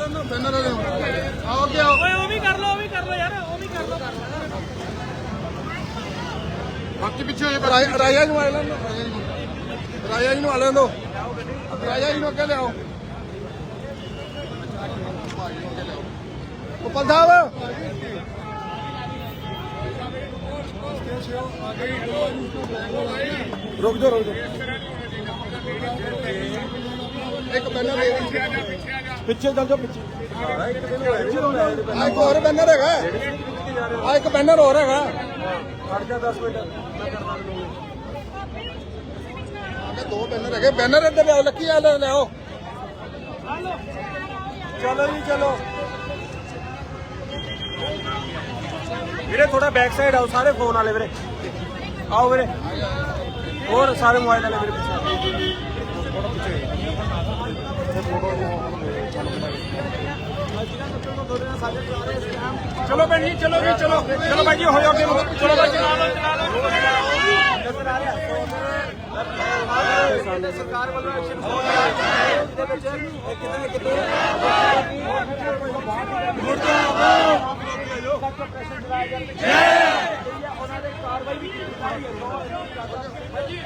ਲੈਣਾ ਬੈਨਰ ਵਾਲੇ ਨੂੰ ਆਓ ਕਿ ਆਓ। ਓਏ ਉਹ ਵੀ ਕਰ ਲਓ ਉਹ ਵੀ ਕਰ ਲਓ ਯਾਰ ਉਹ ਵੀ ਕਰ ਲਓ। ਕਰ ਲਓ ਬਾਕੀ ਪਿੱਛੇ ਰਾਜਾ ਰਾਜਾ ਨੂੰ ਆ ਲੈਣਾ ਰਾਜਾ ਜੀ ਨੂੰ। ਆ ਲੈਣ ਦੋ। ਰਾਜਾ ਜੀ ਨੂੰ ਅੱਗੇ ਲਿਆਓ। ਉਪਲ ਸਾਹਿਬ। ਰੁਕ ਜਾ ਰੁਕ ਜਾ ਇੱਕ ਪਹਿਲਾਂ ਦੇ ਦਿੱਤੀ ਪਿੱਛੇ ਚੱਲ ਜਾਓ ਪਿੱਛੇ। ਆ ਇੱਕ ਹੋਰ ਬੈਨਰ ਹੈਗਾ। ਆ ਇੱਕ ਬੈਨਰ ਹੋਰ ਹੈਗਾ। ਖੜ ਜਾ 10 ਮਿੰਟ। ਆਗੇ ਦੋ ਬੈਨਰ ਹੈਗੇ। ਬੈਨਰ ਇੱਧਰ ਲਿਆਓ ਲੱਕੀ ਆ ਲੈ ਲਿਆਓ ਚਲੋ ਜੀ ਚਲੋ। ਵੀਰੇ ਥੋੜਾ ਬੈਕ ਸਾਈਡ ਆਓ ਸਾਰੇ ਫੋਨ ਵਾਲੇ ਵੀਰੇ। ਆਓ ਵੀਰੇ। ਹੋਰ ਸਾਰੇ ਮੋਬਾਈਲ ਵਾਲੇ ਵੀਰੇ ਪਿੱਛੇ। ਚਲੋ ਭੈਣ ਜੀ ਚਲੋ ਜੀ ਚਲੋ। ਚਲੋ ਭਾਈ ਜੀ ਹੋ ਜਾਓ ਅੱਗੇ ਨੂੰ। ਚਲੋ ਭਾਈ ਜੀ ਨਾਲ ਸਰਕਾਰ ਵੱਲੋਂ ਐਕਸ਼ਨ ਹੋ ਰਿਹਾ ਹੈ ਦੇ ਵਿੱਚ ਕਿਤੇ ਨਾ ਕਿਤੇ ਪ੍ਰੈਸ਼ਰ ਚਲਾਇਆ ਜਾਂਦਾ ਹੈ ਉਹਨਾਂ ਦੇ ਕਾਰਵਾਈ ਵੀ ਕੀਤੀ ਜਾ ਰਹੀ ਹੈ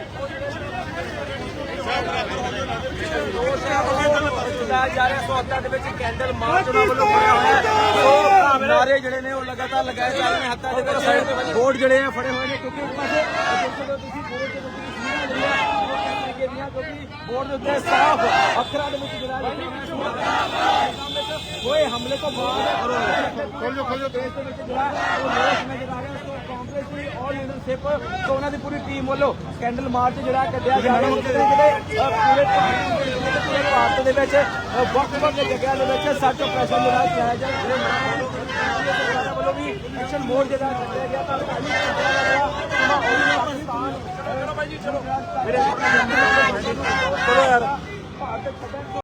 ਚਲਾਇਆ ਜਾ ਰਿਹਾ ਸੌਦਾ ਦੇ ਵਿੱਚ ਕੈਂਡਲ ਮਾਰਚ ਉਹਨਾਂ ਵੱਲੋਂ ਹੋਇਆ ਹੋਇਆ ਹੈ। ਸੋ ਨਾਰੇ ਜਿਹੜੇ ਨੇ ਉਹ ਲਗਾਤਾਰ ਲਗਾਏ ਜਾ ਰਹੇ ਨੇ ਦੇ ਵਿੱਚ। ਬੋਰਡ ਜਿਹੜੇ ਆ ਫੜੇ ਹੋਏ ਨੇ ਕਿਉਂਕਿ ਇੱਕ ਪਾਸੇ ਦੇਖ ਤੁਸੀਂ ਬੋਰਡ ਦੇ ਉੱਤੇ ਤਸਵੀਰਾਂ ਜਿਹੜੀਆਂ ਕਿਉਂਕਿ ਬੋਰਡ ਦੇ ਉੱਤੇ ਸਾਫ਼ ਅੱਖਰਾਂ ਦੇ ਵਿੱਚ ਜਿਹੜਾ ਹੋਏ ਹਮਲੇ ਤੋਂ ਬਾਅਦ ਲੋਕ ਨਜ਼ਰ ਆ ਰਿਹਾ ਸੋ ਕਾਂਗਰਸ ਦੀ ਆਲ ਲੀਡਰਸ਼ਿਪ ਤੋਂ ਉਹਨਾਂ ਦੀ ਪੂਰੀ ਟੀਮ ਵੱਲੋਂ ਕੈਂਡਲ ਮਾਰਚ ਜਿਹੜਾ ਕੱਢਿਆ ਜਾ ਰਿਹਾ ਅ, ਪੂਰੇ ਭਾਰਤ ਦੇ ਵਿੱਚ, ਅ, ਵੱਖ-ਵੱਖ ਜਗ੍ਹਾ ਦੇ ਵਿੱਚ ਸਰਚ ਆਪਰੇਸ਼ਨ ਜਿਹੜਾ ਚਲਾਇਆ ਜਾ ਰਿਹਾ ਸਰਕਾਰਾਂ ਵੱਲੋਂ ਵੀ ਐਕਸ਼ਨ ਮੋਡ ਜਿਹੜਾ ਕੱਢਿਆ ਗਿਆ ਤਾਂ ਪਾਕਿਸਤਾਨ ਚਲੋ ਯਾਰ ਭਾਰਤ